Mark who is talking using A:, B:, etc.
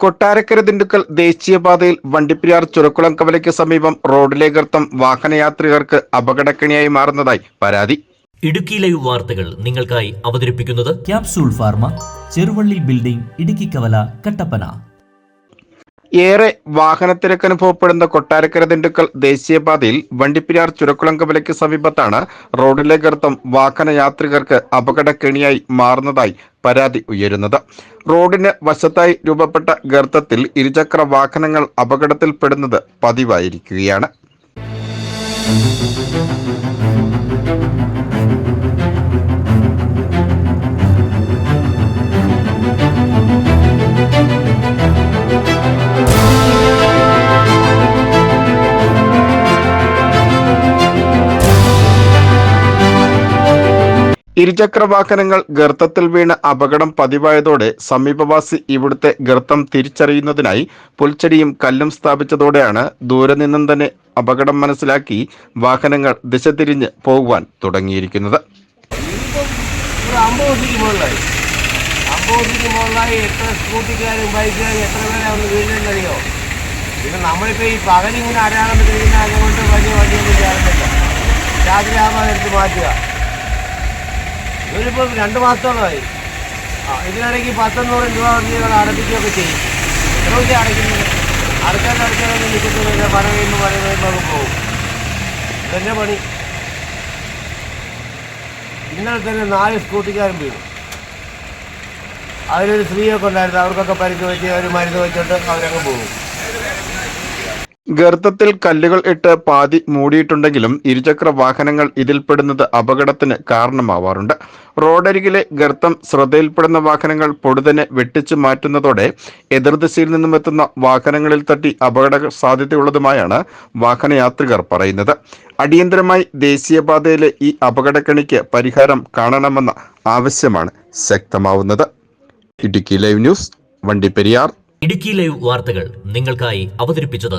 A: കൊട്ടാരക്കര ദിണ്ടുക്കൽ ദേശീയപാതയിൽ വണ്ടിപ്പെരിയാർ ചുരക്കുളം കവലയ്ക്ക് സമീപം റോഡിലെ ഗർത്തം വാഹനയാത്രികർക്ക് അപകടക്കണിയായി മാറുന്നതായി പരാതി.
B: ഇടുക്കി ലൈവ് വാർത്തകൾ നിങ്ങൾക്കായി അവതരിപ്പിക്കുന്നത്
C: Capsule Pharma Cheruvally building Idukki കവല കട്ടപ്പന.
A: ഏറെ വാഹനത്തിരക്ക് അനുഭവപ്പെടുന്ന കൊട്ടാരക്കര ദിണ്ടുക്കൽ ദേശീയപാതയിൽ വണ്ടിപ്പെരിയാർ ചുരക്കുളം കവലയ്ക്ക് സമീപത്താണ് റോഡിലെ ഗർത്തം വാഹനയാത്രികർക്ക് അപകടക്കെണിയായി മാറുന്നതായി പരാതി ഉയരുന്നത്. റോഡിന് വശത്തായി രൂപപ്പെട്ട ഗർത്തത്തിൽ ഇരുചക്ര വാഹനങ്ങൾ അപകടത്തിൽപ്പെടുന്നത് പതിവായിരിക്കുകയാണ്. ഇരുചക്ര വാഹനങ്ങൾ ഗർത്തത്തിൽ വീണ് അപകടം പതിവായതോടെ സമീപവാസി ഇവിടുത്തെ ഗർത്തം തിരിച്ചറിയുന്നതിനായി പുൽച്ചെടിയും കല്ലും സ്ഥാപിച്ചതോടെയാണ് ദൂരെ നിന്നും തന്നെ അപകടം മനസ്സിലാക്കി വാഹനങ്ങൾ ദിശ തിരിഞ്ഞ് പോകുവാൻ തുടങ്ങിയിരിക്കുന്നത്.
D: എത്ര സ്കൂട്ടിക്കാരും എത്ര ഈ വലിയ എടുത്ത് മാറ്റുക. ഇവരിപ്പോൾ രണ്ട് മാസത്തോളമായി. ആ ഇതിനിടയ്ക്ക് പത്തൊന്നൂറ് രൂപ വണ്ടികൾ അടപ്പിക്കുകയൊക്കെ ചെയ്യും. എത്ര രൂപ അടയ്ക്കുന്നത്? അടച്ചാൽ അടച്ചാലൊന്നും നിൽക്കുന്നില്ല പണം കഴിയുമ്പോൾ പണം കഴിയുമ്പോൾ അങ്ങ് പോകും. ഇതന്നെ പണി. ഇന്നലെ തന്നെ നാല് സ്കൂട്ടിക്കാരും വീണു. അതിലൊരു സ്ത്രീയൊക്കെ ഉണ്ടായിരുന്നു അവർക്കൊക്കെ പരിക്ക് വെച്ച് അവർ മരുന്ന് വെച്ചിട്ട് അവരങ്ങ് പോകും.
A: ഗർത്തത്തിൽ കല്ലുകൾ ഇട്ട് പാതി മൂടിയിട്ടുണ്ടെങ്കിലും ഇരുചക്ര വാഹനങ്ങൾ ഇതിൽപ്പെടുന്നത് അപകടത്തിന് കാരണമാവാറുണ്ട്. റോഡരികിലെ ഗർത്തം ശ്രദ്ധയിൽപ്പെടുന്ന വാഹനങ്ങൾ പൊടുതനെ വെട്ടിച്ചു മാറ്റുന്നതോടെ എതിർദിശയിൽ നിന്നും എത്തുന്ന വാഹനങ്ങളിൽ തട്ടി അപകട സാധ്യതയുള്ളതുമായാണ് വാഹനയാത്രികർ പറയുന്നത്. അടിയന്തരമായി ദേശീയപാതയിലെ ഈ അപകടക്കണിക്ക് പരിഹാരം കാണണമെന്ന ആവശ്യമാണ് ശക്തമാവുന്നത്. Idukki live news Vandiperiyar.
B: Idukki live വാർത്തകൾ നിങ്ങൾക്കായി അവതരിപ്പിച്ചത്